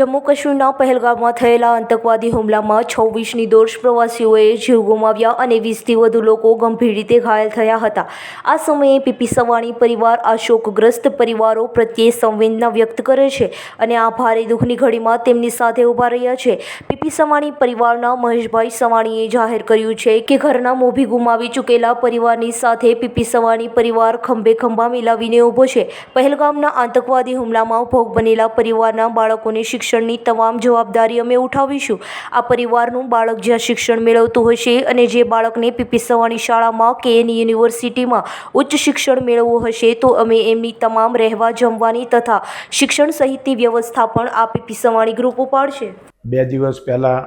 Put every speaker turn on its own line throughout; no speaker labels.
જમ્મુ કાશ્મીરના પહેલગામમાં થયેલા આતંકવાદી હુમલામાં છવ્વીસ નિર્દોષ પ્રવાસીઓએ જીવ ગુમાવ્યા અને વીસથી વધુ લોકો ગંભીર રીતે ઘાયલ થયા હતા. આ સમયે પીપી સવાણી પરિવાર આ શોકગ્રસ્ત પરિવારો પ્રત્યે સંવેદના વ્યક્ત કરે છે અને આ ભારે દુઃખની ઘડીમાં તેમની સાથે ઊભા રહ્યા છે. પીપી સવાણી પરિવારના મહેશભાઈ સવાણીએ જાહેર કર્યું છે કે ઘરના મોભી ગુમાવી ચૂકેલા પરિવારની સાથે પીપી સવાણી પરિવાર ખંભે ખંભા મિલાવીને ઊભો છે. પહેલગામના આતંકવાદી હુમલામાં ભોગ બનેલા પરિવારના બાળકોને શિક્ષણની તમામ જવાબદારી અમે ઉઠાવીશું. આ પરિવારનું બાળક જ્યાં શિક્ષણ મેળવતું હશે અને જે બાળકને પીપી સવાણી શાળામાં કે એની યુનિવર્સિટીમાં ઉચ્ચ શિક્ષણ મેળવવું હશે, તો અમે એમની તમામ રહેવા જમવાની તથા શિક્ષણ સહિતની વ્યવસ્થા પણ આ પીપી સવાણી ગ્રુપ ઉપાડશે.
બે દિવસ પહેલાં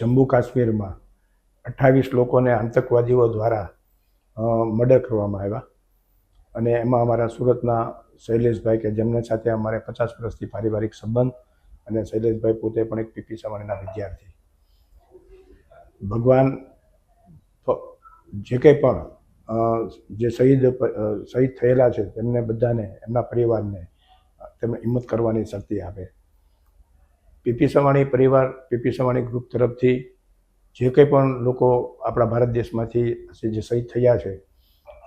જમ્મુ કાશ્મીરમાં અઠ્ઠાવીસ લોકોને આતંકવાદીઓ દ્વારા મર્ડર કરવામાં આવ્યા. અને એમાં અમારા સુરતના શૈલેષભાઈ કે જેમના સાથે અમારે પચાસ વર્ષથી પારિવારિક સંબંધ અને શૈલેષભાઈ પોતે પણ એક પીપી સવાણીના વિદ્યાર્થી. ભગવાન જે કંઈ પણ જે શહીદ શહીદ થયેલા છે તેમને બધાને, એમના પરિવારને તેમને હિંમત કરવાની શક્તિ આપે. પીપી સવાણી પરિવાર, પીપી સવાણી ગ્રુપ તરફથી જે કંઈ પણ લોકો આપણા ભારત દેશમાંથી જે શહીદ થયા છે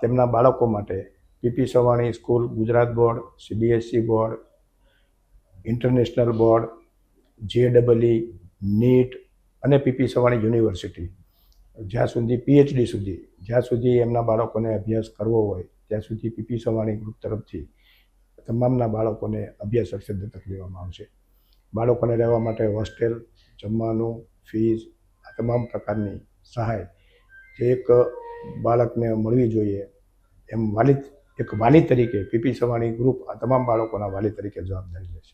તેમના બાળકો માટે PP Savani school, Gujarat board CBSE board, international board J double E NEET અને પીપી સવાણી યુનિવર્સિટી. જ્યાં સુધી પીએચડી સુધી, જ્યાં સુધી એમના બાળકોને અભ્યાસ કરવો હોય, ત્યાં સુધી પીપી સવાણી ગ્રુપ તરફથી તમામના બાળકોને અભ્યાસ અક્ષર દત્તક લેવામાં આવશે. બાળકોને રહેવા માટે હોસ્ટેલ, જમવાનું, ફીસ, આ તમામ પ્રકારની સહાય જે એક બાળકને મળવી જોઈએ એમ વાલી એક વાલી તરીકે પીપી સવાણી ગ્રુપ આ તમામ બાળકોના વાલી તરીકે જવાબદારી લેશે